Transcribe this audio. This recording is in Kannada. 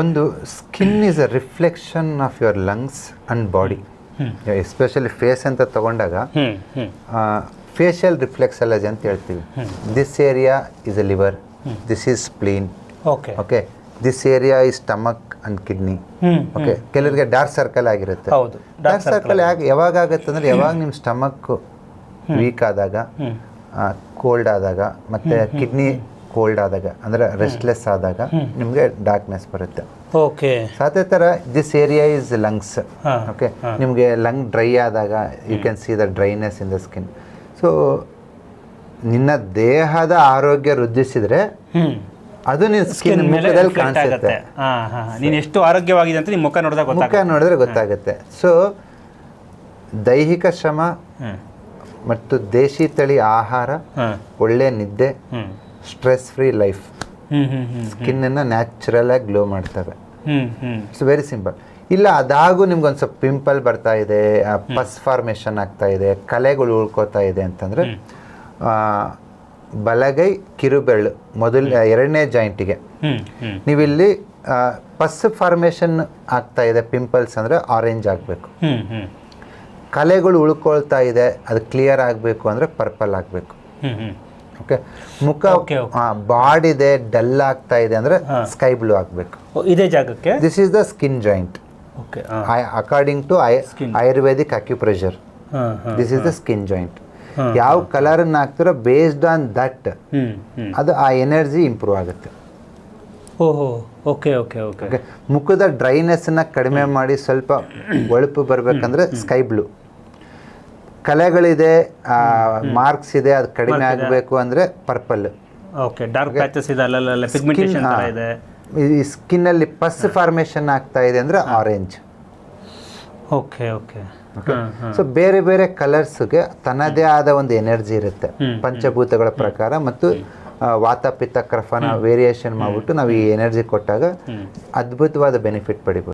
ಒಂದು skin is a reflection of your lungs and body especially face ಅಂತ ತಗೊಂಡಾಗ ಫೇಶಿಯಲ್ ರಿಫ್ಲೆಕ್ಸಲಜಿ ಅಂತ ಹೇಳ್ತೀವಿ. This area is a liver this is spleen okay okay this area is stomach and kidney okay ಕೆಲವರಿಗೆ ಡಾರ್ಕ್ ಸರ್ಕಲ್ ಆಗಿರುತ್ತೆ. ಹೌದು. ಡಾರ್ಕ್ ಸರ್ಕಲ್ ಯಾಕೆ ಯಾವಾಗ ಆಗುತ್ತೆ ಅಂದ್ರೆ ಯಾವಾಗ ನಿಮ್ಮ ಸ್ಟಮಕ್ ವೀಕ್ ಆದಾಗ ಕೋಲ್ಡ್ ಆದಾಗ ಮತ್ತೆ ಕಿಡ್ನಿ ಕೋಲ್ಡ್ ಆದಾಗ ಅಂದ್ರೆ ರೆಸ್ಟ್ಲೆಸ್ ಆದಾಗ ನಿಮಗೆ ಡಾರ್ಕ್ನೆಸ್ ಬರುತ್ತೆ. ಓಕೆ. ಅದೇ ಥರ this area is lungs okay ನಿಮಗೆ ಲಂಗ್ ಡ್ರೈ ಆದಾಗ you can see the dryness in the skin so ನಿನ್ನ ದೇಹದ ಆರೋಗ್ಯ ವೃದ್ಧಿಸಿದ್ರೆ ಅದು ನಿನ್ನ ಸ್ಕಿನ್ ಮುಖದಲ್ಲಿ ಕಾಣಿಸುತ್ತೆ. ನೀನು ಎಷ್ಟು ಆರೋಗ್ಯವಾಗಿದೆ ಅಂತ ನಿಮ್ಮ ಮುಖ ನೋಡಿದಾಗ ಮುಖ ನೋಡಿದ್ರೆ ಗೊತ್ತಾಗುತ್ತೆ. ಸೊ ದೈಹಿಕ ಶ್ರಮ ಮತ್ತು ದೇಶಿ ತಳಿ ಆಹಾರ ಒಳ್ಳೆ ನಿದ್ದೆ ಸ್ಟ್ರೆಸ್ ಫ್ರೀ ಲೈಫ್ ಸ್ಕಿನ್ ಅನ್ನ ಸ್ಕಿನ್ನನ್ನು ನ್ಯಾಚುರಲ್ ಆಗಿ ಗ್ಲೋ ಮಾಡ್ತವೆ. ಇಟ್ಸ್ ವೆರಿ ಸಿಂಪಲ್ ಇಲ್ಲ ಅದಾಗೂ ನಿಮ್ಗೆ ಒಂದು ಸ್ವಲ್ಪ ಪಿಂಪಲ್ ಬರ್ತಾ ಇದೆ ಪಸ್ ಫಾರ್ಮೇಷನ್ ಆಗ್ತಾ ಇದೆ ಕಲೆಗಳು ಉಳ್ಕೋತಾ ಇದೆ ಅಂತಂದರೆ ಬಲಗೈ ಕಿರುಬೆರಳು ಮೊದಲ ಎರಡನೇ ಜಾಯಿಂಟಿಗೆ. ನೀವಿಲ್ಲಿ ಪಸ್ ಫಾರ್ಮೇಷನ್ ಆಗ್ತಾ ಇದೆ ಪಿಂಪಲ್ಸ್ ಅಂದರೆ ಆರೆಂಜ್ ಆಗಬೇಕು. ಕಲೆಗಳು ಉಳ್ಕೊಳ್ತಾ ಇದೆ ಅದು ಕ್ಲಿಯರ್ ಆಗಬೇಕು ಅಂದರೆ ಪರ್ಪಲ್ ಆಗಬೇಕು. ಓಕೆ ಮುಖ. ಬಾಡಿದೆ ಡಲ್ ಆಗ್ತಾ ಇದೆ ಅಂದ್ರೆ ಸ್ಕೈ ಬ್ಲೂ ಆಗಬೇಕು. ಇದೇ ಜಾಗಕ್ಕೆ? This is the skin joint okay according to Ayurvedic acupressure this is the skin joint ಯಾವ ಕಲರನ್ನು ಹಾಕ್ತಿರೋ ಬೇಸ್ಡ್ ಆನ್ ದಟ್ ಅದು ಆ ಎನರ್ಜಿ ಇಂಪ್ರೂವ್ ಆಗುತ್ತೆ. ಓಹೋ ಓಕೆ ಓಕೆ ಓಕೆ ಮುಖದ ಡ್ರೈನೆಸ್ಸನ್ನು ಕಡಿಮೆ ಮಾಡಿ ಸ್ವಲ್ಪ ಒಳಪು ಬರ್ಬೇಕಂದ್ರೆ ಸ್ಕೈ ಬ್ಲೂ ಕಲೆಗಳಿದೆ ಮಾರ್ಕ್ಸ್ ಇದೆ ಅದು ಕಡಿಮೆ ಆಗಬೇಕು ಅಂದರೆ ಪರ್ಪಲ್ ಓಕೆ ಡಾರ್ಕ್ ಪ್ಯಾಚಸ್ ಇದೆ ಅಲ್ಲಲ್ಲ ಪಿಗ್ಮೆಂಟೇಷನ್ ಥರ ಇದೆ. ಈ ಸ್ಕಿನ್ನಲ್ಲಿ ಪಸ್ ಫಾರ್ಮೇಷನ್ ಆಗ್ತಾ ಇದೆ ಅಂದರೆ ಆರೆಂಜ್ ಓಕೆ ಓಕೆ ಸೊ ಬೇರೆ ಬೇರೆ ಕಲರ್ಸ್ಗೆ ತನ್ನದೇ ಆದ ಒಂದು ಎನರ್ಜಿ ಇರುತ್ತೆ. ಪಂಚಭೂತಗಳ ಪ್ರಕಾರ ಮತ್ತು ವಾತಪಿತ್ತ ಕ್ರಫನ ವೇರಿಯೇಷನ್ ಮಾಡಿಬಿಟ್ಟು ನಾವು ಈ ಎನರ್ಜಿ ಕೊಟ್ಟಾಗ ಅದ್ಭುತವಾದ ಬೆನಿಫಿಟ್ ಪಡಿಬೋದು.